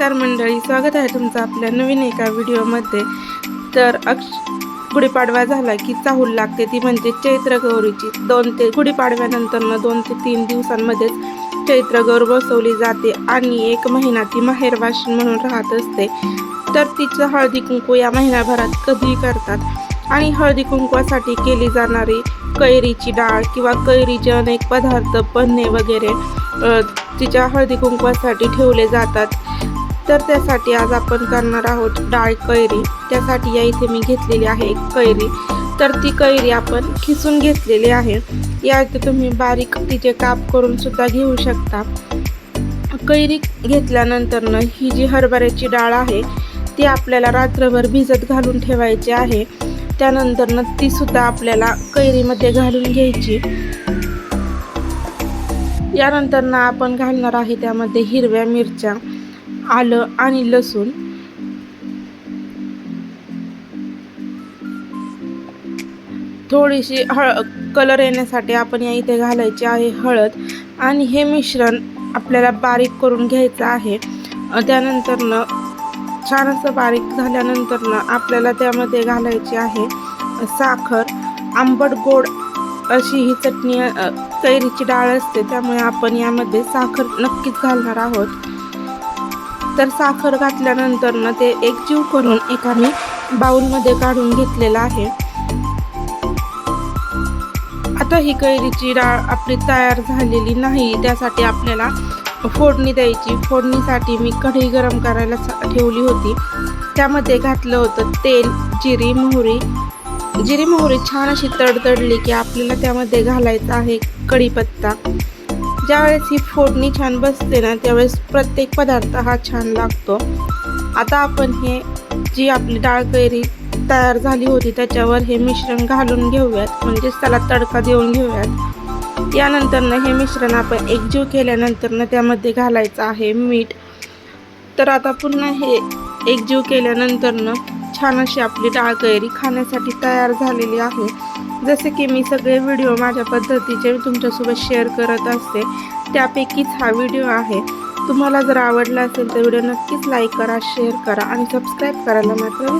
नमस्कार मंडळी स्वागत आहे तुमचं आपल्या नवीन एका व्हिडिओमध्ये. तर अक्ष गुढीपाडवा झाला की चाहूल लागते ती म्हणजे चैत्र गौरीची. दोन ते गुढीपाडव्यानंतरनं दोन ते तीन दिवसांमध्येच चैत्र गौर बसवली जाते आणि एक महिना ती माहेरवाशी म्हणून राहत असते. तर तिचं हळदी कुंकू या महिन्याभरात कधी करतात आणि हळदी कुंकवासाठी केली जाणारी कैरीची डाळ किंवा कैरीचे अनेक पदार्थ पन्हे वगैरे तिच्या हळदी कुंकवासाठी ठेवले जातात. तर त्यासाठी आज आपण करणार आहोत डाळ कैरी. त्यासाठी या इथे मी घेतलेली आहे एक कैरी. तर ती कैरी आपण खिसून घेतलेली आहे. या इथे तुम्ही बारीक तिचे काप करून सुद्धा घेऊ शकता. कैरी घेतल्यानंतरनं ही जी हरभऱ्याची डाळ आहे ती आपल्याला रात्रभर भिजत घालून ठेवायची आहे. त्यानंतरनं ती सुद्धा आपल्याला कैरीमध्ये घालून घ्यायची. यानंतरनं आपण घालणार आहे त्यामध्ये हिरव्या मिरच्या. आलं आणि लसूण. थोडीशी हळ कलर येण्यासाठी आपण या इथे घालायची आहे हळद. आणि हे मिश्रण आपल्याला बारीक करून घ्यायचं आहे. त्यानंतरनं छान असं बारीक झाल्यानंतरनं आपल्याला त्यामध्ये घालायची आहे साखर. आंबट गोड अशी ही चटणी कैरीची डाळ असते त्यामुळे आपण यामध्ये साखर नक्कीच घालणार आहोत. तर साखर घातल्यानंतरनं ते एकजीव करून एका मी बाऊलमध्ये काढून घेतलेलं आहे. आता ही कैरीची डाळ आपली तयार झालेली नाही त्यासाठी आपल्याला फोडणी द्यायची. फोडणीसाठी मी कढई गरम करायला सा- ठेवली होती. त्यामध्ये घातलं होतं तेल जिरी मोहरी. जिरी मोहरी छान अशी तडतडली की आपल्याला त्यामध्ये घालायचं आहे कढीपत्ता. ज्यावेळेस ही फोडणी छान बसते ना त्यावेळेस प्रत्येक पदार्थ हा छान लागतो. आता आपण हे जी आपली डाळ कैरी तयार झाली होती त्याच्यावर हे मिश्रण घालून घेऊयात. म्हणजेच त्याला तडका देऊन घेऊयात. यानंतरनं हे मिश्रण आपण एकजीव केल्यानंतरनं त्यामध्ये घालायचं आहे मीठ. तर आता पुन्हा हे एकजीव केल्यानंतरनं छान अशी आपली डाळ कैरी खाण्यासाठी तयार झालेली आहे. जसे की मी सगळे व्हिडिओ माझ्या पद्धतीचे तुमच्यासोबत शेअर करत असते. त्यापैकीच हा व्हिडिओ आहे. तुम्हाला जर आवडला असेल तर व्हिडिओ नक्कीच लाईक करा शेअर करा आणि सबस्क्राईब करायला मात्र